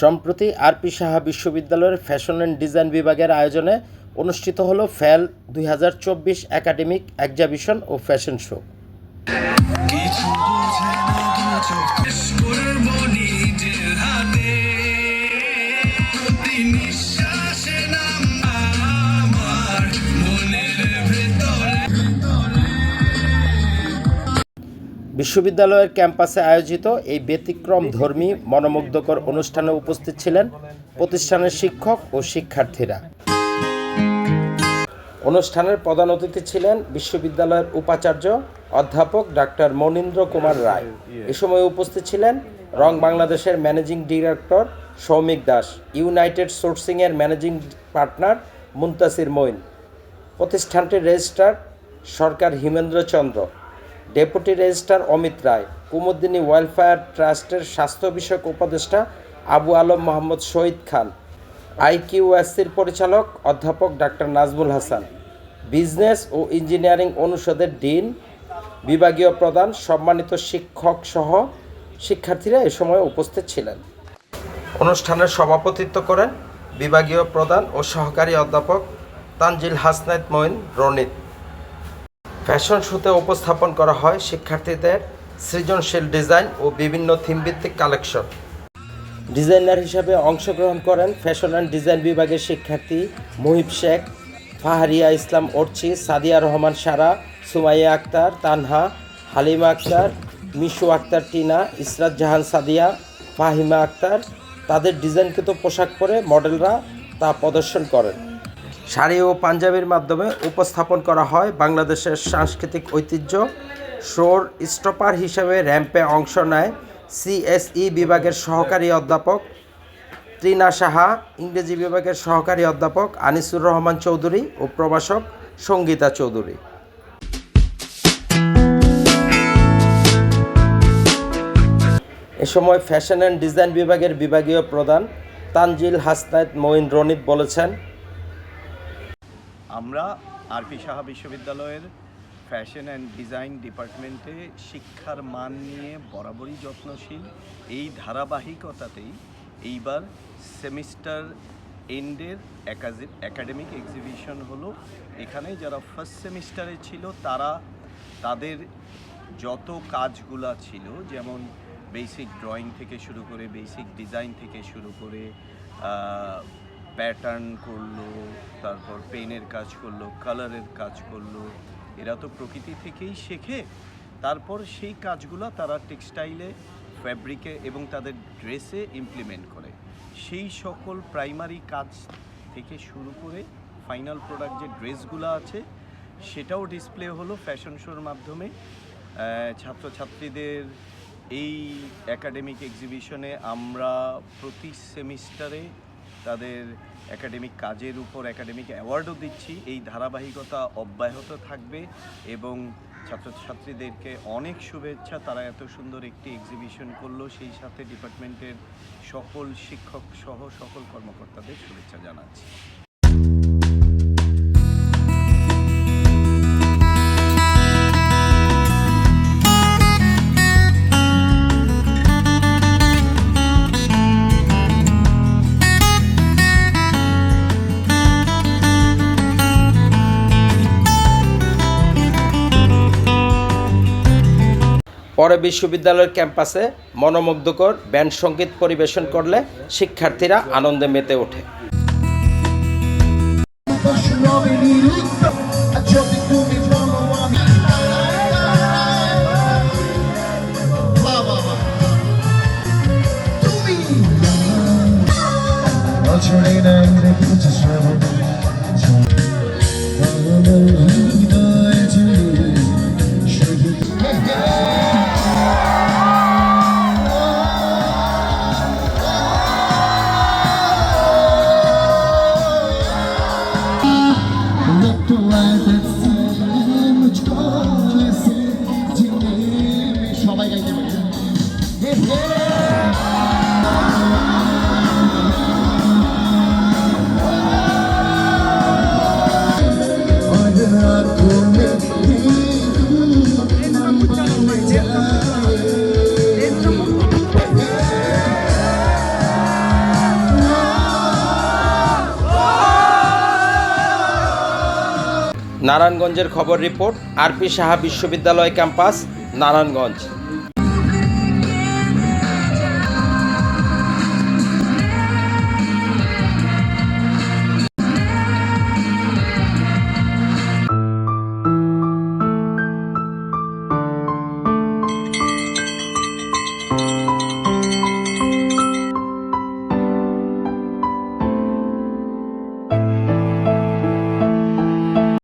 সম্প্রতি আর পি সাহা বিশ্ববিদ্যালয়ের fashion and design বিভাগের আয়োজনে অনুষ্ঠিত হলো ফেল দুই হাজার চব্বিশ একাডেমিক এক্সাবিশন ও ফ্যাশন শো। বিশ্ববিদ্যালয়ের ক্যাম্পাসে আয়োজিত এই ব্যতিক্রম ধর্মী, মনোমুগ্ধকর অনুষ্ঠানে উপস্থিত ছিলেন প্রতিষ্ঠানের শিক্ষক ও শিক্ষার্থীরা। অনুষ্ঠানের প্রধান অতিথি ছিলেন বিশ্ববিদ্যালয়ের উপাচার্য অধ্যাপক ডাক্তার মনীন্দ্র কুমার রায়। এ সময় উপস্থিত ছিলেন রং বাংলাদেশের managing director Soumik Das, united সোর্সিংয়ের managing partner Muntasir Moin, প্রতিষ্ঠানটির registrar Sarkar Himendra Chandra. Deputy registrar Amit Roy Kumudini welfare ট্রাস্টের স্বাস্থ্য বিষয়ক উপদেষ্টা আবু আলম মোহাম্মদ শহীদ খান, আইকিউএসসির পরিচালক অধ্যাপক ডাক্তার নাজমুল হাসান, বিজনেস ও ইঞ্জিনিয়ারিং অনুষদের ডিন, বিভাগীয় প্রধান, সম্মানিত শিক্ষক সহ শিক্ষার্থীরা এ সময় উপস্থিত ছিলেন। অনুষ্ঠানের সভাপতিত্ব করেন বিভাগীয় প্রধান ও সহকারী অধ্যাপক তানজিল হাসনাত মঈন রনিত। ফ্যাশন শোতে উপস্থাপন করা হয় শিক্ষার্থীদের সৃজনশীল ডিজাইন ও বিভিন্ন থিমভিত্তিক কালেকশন। ডিজাইনার হিসাবে অংশগ্রহণ করেন ফ্যাশন অ্যান্ড ডিজাইন বিভাগের শিক্ষার্থী মুহিব শেখ, ফাহারিয়া ইসলাম অর্চি সাদিয়া রহমান সারা, সুমাইয়া আক্তার, তানহা, হালিমা আক্তার, মিশু আক্তার, টিনা, ইসরাত জাহান সাদিয়া, ফাহিমা আক্তার। তাদের ডিজাইনকৃত পোশাক পরে মডেলরা তা প্রদর্শন করেন। শাড়ি ও পাঞ্জাবির মাধ্যমে উপস্থাপন করা হয় বাংলাদেশের সাংস্কৃতিক ঐতিহ্য। শোর স্টপার হিসেবে র্যাম্পে অংশ নেয় সিএসই বিভাগের সহকারী অধ্যাপক ত্রিনা সাহা, ইংরেজি বিভাগের সহকারী অধ্যাপক আনিসুর রহমান চৌধুরী ও প্রভাষক সঙ্গীতা চৌধুরী। এ সময় ফ্যাশন অ্যান্ড ডিজাইন বিভাগের বিভাগীয় প্রধান তানজিল হাসনাত মঈন রনিত বলেছেন আমরা আরপি সাহা বিশ্ববিদ্যালয়ের ফ্যাশন অ্যান্ড ডিজাইন ডিপার্টমেন্টে শিক্ষার মান নিয়ে বরাবরই যত্নশীল, এই ধারাবাহিকতাতেই এইবার সেমিস্টার এন্ডের একাডেমিক এক্সিবিশন হলো। এখানে যারা ফার্স্ট সেমিস্টারে ছিল, তারা তাদের যত কাজগুলা ছিল, যেমন বেসিক ড্রয়িং থেকে শুরু করে বেসিক ডিজাইন থেকে শুরু করে প্যাটার্ন করল, তারপর পেনের কাজ করল কালারের কাজ করল। এরা তো প্রকৃতি থেকেই শেখে। তারপর সেই কাজগুলো তারা টেক্সটাইলে ফ্যাব্রিকে এবং তাদের ড্রেসে ইমপ্লিমেন্ট করে। সেই সকল প্রাইমারি কাজ থেকে শুরু করে ফাইনাল প্রোডাক্ট যে ড্রেসগুলো আছে, সেটাও ডিসপ্লে হলো ফ্যাশন শোর মাধ্যমে। ছাত্রছাত্রীদের এই একাডেমিক এক্সিবিশনে আমরা প্রতি সেমিস্টারে তাদের একাডেমিক কাজের উপর একাডেমিক অ্যাওয়ার্ডও দিচ্ছি। এই ধারাবাহিকতা অব্যাহত থাকবে এবং ছাত্রছাত্রীদেরকে অনেক শুভেচ্ছা। তারা এত সুন্দর একটি এক্সিবিশন করল, সেই সাথে ডিপার্টমেন্টের সকল শিক্ষক সহ সকল কর্মকর্তাদের শুভেচ্ছা জানাচ্ছি। পরে বিশ্ববিদ্যালয়ের ক্যাম্পাসে মনোমুগ্ধকর ব্যান্ড সংগীত পরিবেশন করলে শিক্ষার্থীরা আনন্দে মেতে ওঠে। নারায়ণগঞ্জের খবর রিপোর্ট আরপি সাহা বিশ্ববিদ্যালয় ক্যাম্পাস নারায়ণগঞ্জ।